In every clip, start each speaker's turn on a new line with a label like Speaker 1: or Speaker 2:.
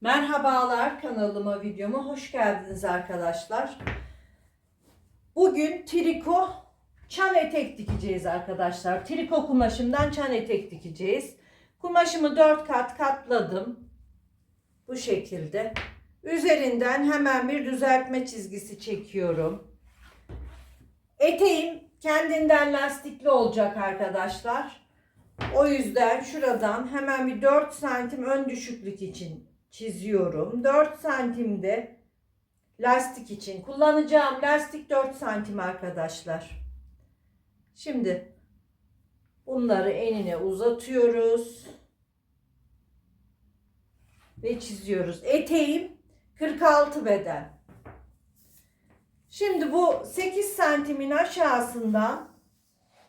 Speaker 1: Merhabalar kanalıma videoma hoş geldiniz arkadaşlar. Bugün triko çan etek dikeceğiz arkadaşlar. Triko kumaşımdan çan etek dikeceğiz. Kumaşımı 4 kat katladım. Bu şekilde. Üzerinden hemen bir düzeltme çizgisi çekiyorum. Eteğim kendinden lastikli olacak arkadaşlar. O yüzden şuradan hemen bir 4 santim ön düşüklük için çiziyorum. 4 santimde lastik için kullanacağım lastik 4 santim arkadaşlar. Şimdi bunları enine uzatıyoruz ve çiziyoruz. Eteğim 46 beden. Şimdi bu 8 santimin aşağısından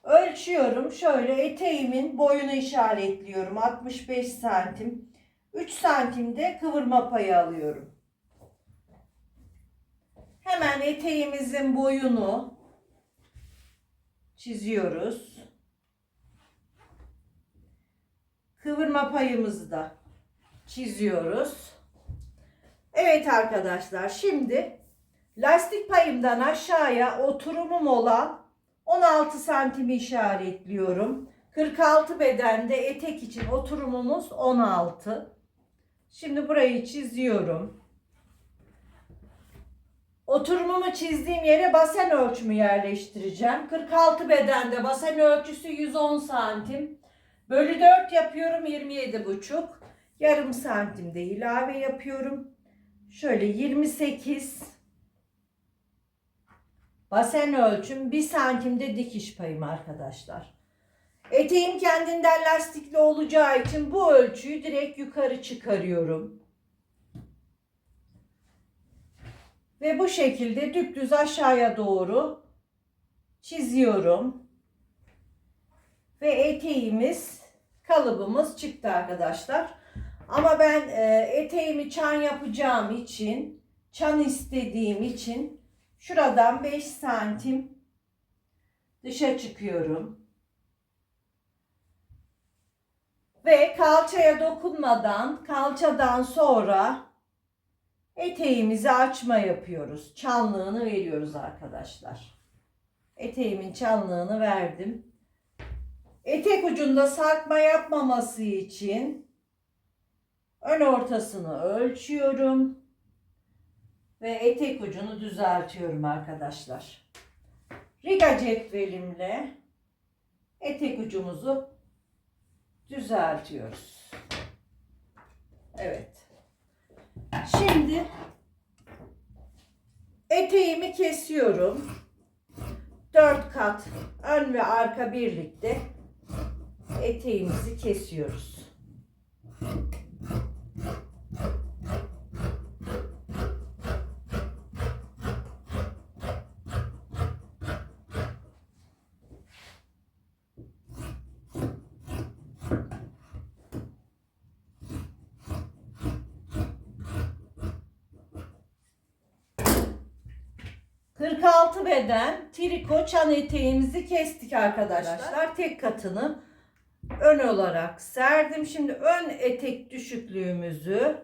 Speaker 1: ölçüyorum. Şöyle eteğimin boyunu işaretliyorum. 65 santim. 3 santimde kıvırma payı alıyorum. Hemen eteğimizin boyunu çiziyoruz. Kıvırma payımızı da çiziyoruz. Evet arkadaşlar şimdi lastik payımdan aşağıya oturumum olan 16 santimi işaretliyorum. 46 bedende etek için oturumumuz 16. Şimdi burayı çiziyorum. Oturumumu çizdiğim yere basen ölçümü yerleştireceğim. 46 bedende basen ölçüsü 110 santim. Bölü 4 yapıyorum 27 buçuk. Yarım santim de ilave yapıyorum. Şöyle 28 basen ölçüm 1 santimde dikiş payım arkadaşlar. Eteğim kendinden lastikli olacağı için bu ölçüyü direkt yukarı çıkarıyorum. Ve bu şekilde dümdüz aşağıya doğru çiziyorum. Ve eteğimiz, kalıbımız çıktı arkadaşlar. Ama ben e, eteğimi çan yapacağım için, çan istediğim için şuradan 5 santim dışa çıkıyorum. Ve kalçaya dokunmadan, kalçadan sonra eteğimizi açma yapıyoruz. Çanlığını veriyoruz arkadaşlar. Eteğimin çanlığını verdim. Etek ucunda sarkma yapmaması için ön ortasını ölçüyorum ve etek ucunu düzeltiyorum arkadaşlar. Riga cetvelimle etek ucumuzu düzeltiyoruz. Evet. Şimdi eteğimi kesiyorum. Dört kat ön ve arka birlikte eteğimizi kesiyoruz. ...46 beden triko çan eteğimizi kestik arkadaşlar. Tek katını ön olarak serdim. Şimdi ön etek düşüklüğümüzü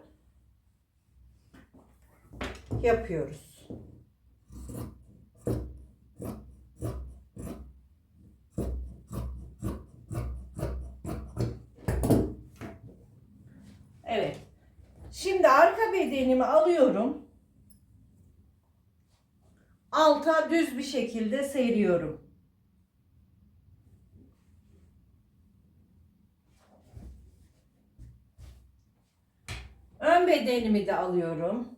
Speaker 1: yapıyoruz. Evet. Şimdi arka bedenimi alıyorum. Alta düz bir şekilde seriyorum. Ön bedenimi de alıyorum.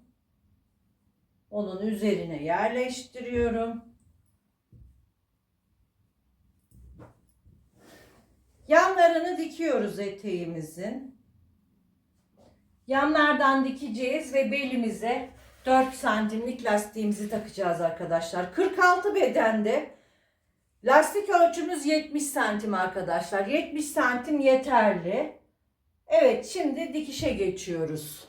Speaker 1: Onun üzerine yerleştiriyorum. Yanlarını dikiyoruz eteğimizin. Yanlardan dikeceğiz ve belimize 4 santimlik lastiğimizi takacağız arkadaşlar. 46 bedende lastik ölçümüz 70 santim arkadaşlar. 70 santim yeterli. Evet şimdi dikişe geçiyoruz.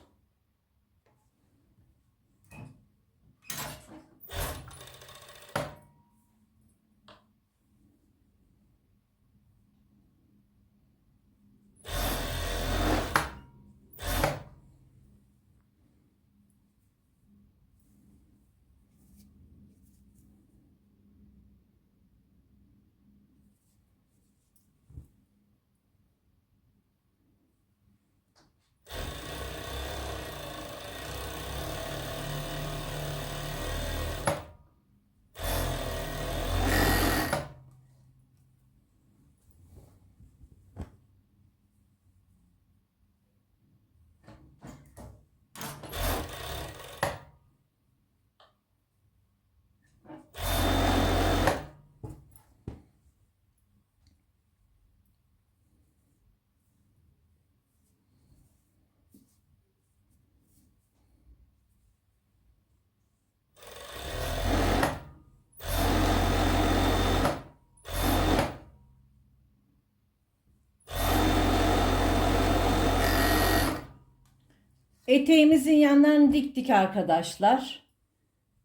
Speaker 1: Eteğimizin yanlarını diktik arkadaşlar.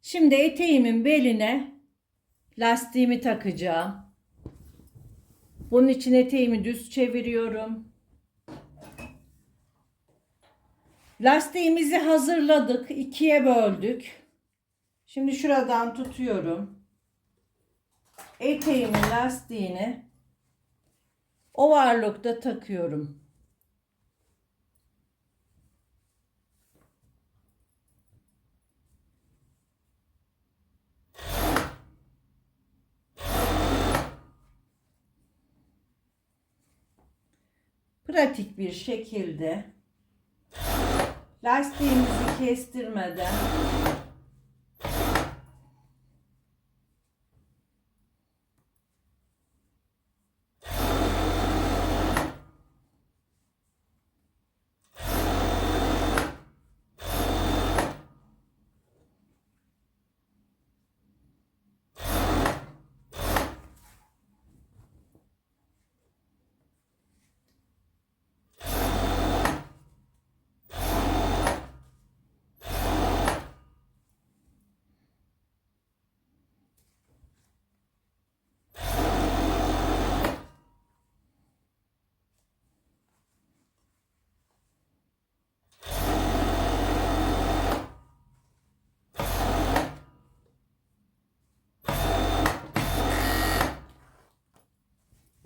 Speaker 1: Şimdi eteğimin beline lastiğimi takacağım. Bunun için eteğimi düz çeviriyorum. Lastiğimizi hazırladık. ikiye böldük. Şimdi şuradan tutuyorum. Eteğimin lastiğini overlock'ta takıyorum. Pratik bir şekilde lastiğimizi kestirmeden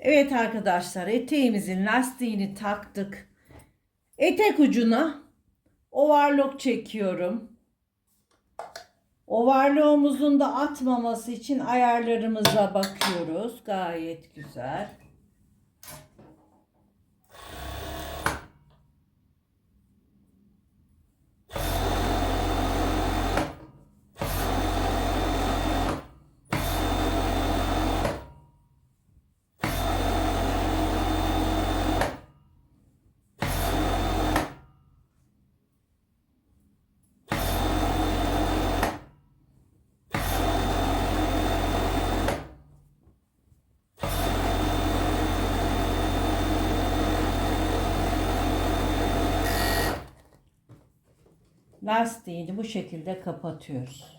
Speaker 1: Evet arkadaşlar eteğimizin lastiğini taktık. Etek ucuna overlock çekiyorum. Overlock'umuzun da atmaması için ayarlarımıza bakıyoruz. Gayet güzel. Lastiğini bu şekilde kapatıyoruz.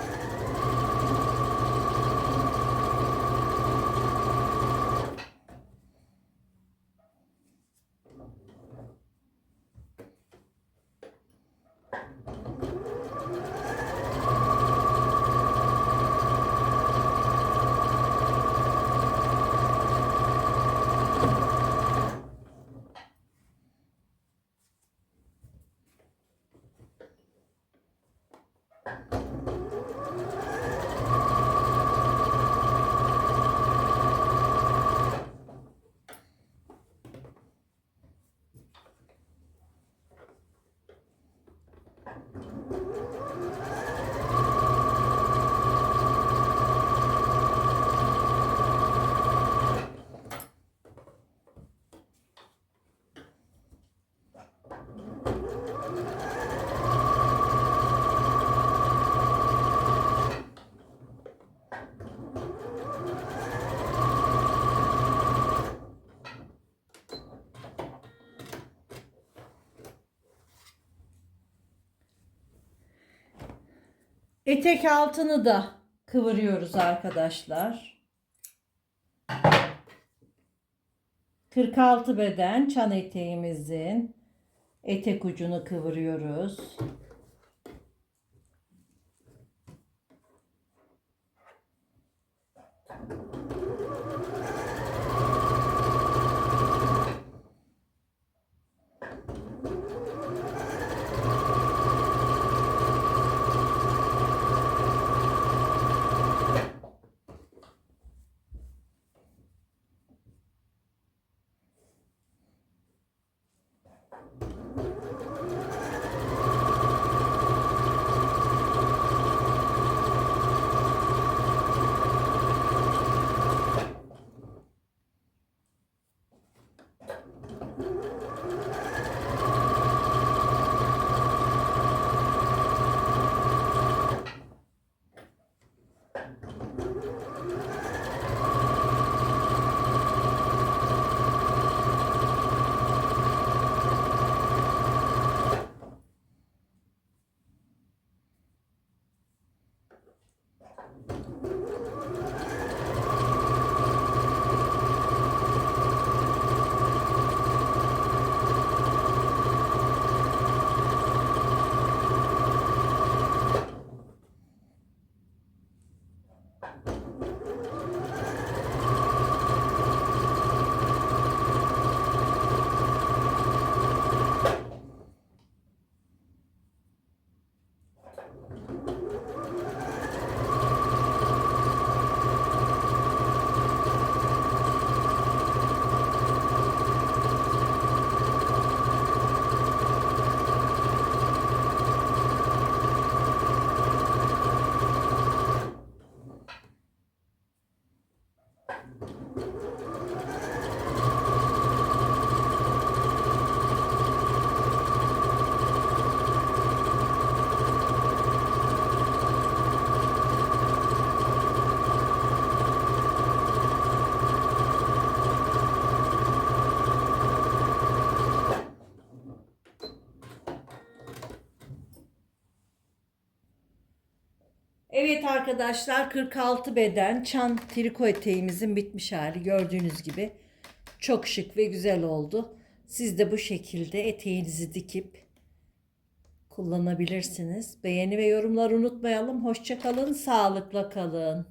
Speaker 1: Etek altını da kıvırıyoruz arkadaşlar. 46 beden çan eteğimizin etek ucunu kıvırıyoruz. Evet arkadaşlar 46 beden çan triko eteğimizin bitmiş hali gördüğünüz gibi çok şık ve güzel oldu. Siz de bu şekilde eteğinizi dikip kullanabilirsiniz. Beğeni ve yorumları unutmayalım. Hoşça kalın, sağlıkla kalın.